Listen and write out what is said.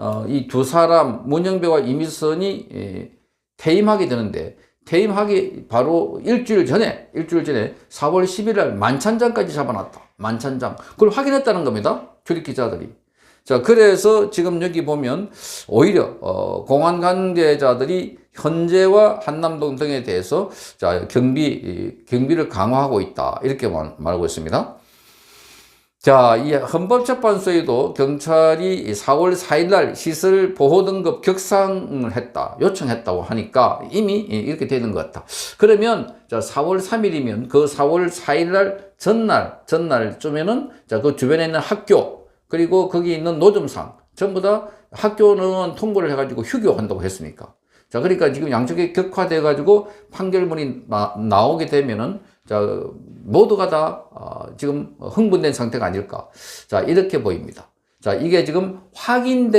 어, 이 두 사람 문영배와 이미선이 예, 퇴임하게 되는데 퇴임하기 바로 일주일 전에 일주일 전에 4월 11일 날 만찬장까지 잡아놨다. 만찬장. 그걸 확인했다는 겁니다. 출입 기자들이. 자, 그래서 지금 여기 보면 오히려 어, 공안 관계자들이 현재와 한남동 등에 대해서 자, 경비 이, 경비를 강화하고 있다. 이렇게 말, 말하고 있습니다. 자, 이 헌법재판소에도 경찰이 4월 4일 날 시설 보호 등급 격상을 했다. 요청했다고 하니까 이미 이렇게 되는 것 같다. 그러면 자, 4월 3일이면 그 4월 4일 날 전날, 전날쯤에는 자, 그 주변에 있는 학교 그리고 거기 있는 노점상 전부 다 학교는 통보를 해가지고 휴교한다고 했으니까. 자, 그러니까 지금 양쪽이 격화돼 가지고 판결문이 나, 나오게 되면은 자, 모두가 다 어, 지금 흥분된 상태가 아닐까. 자, 이렇게 보입니다. 자, 이게 지금 확인된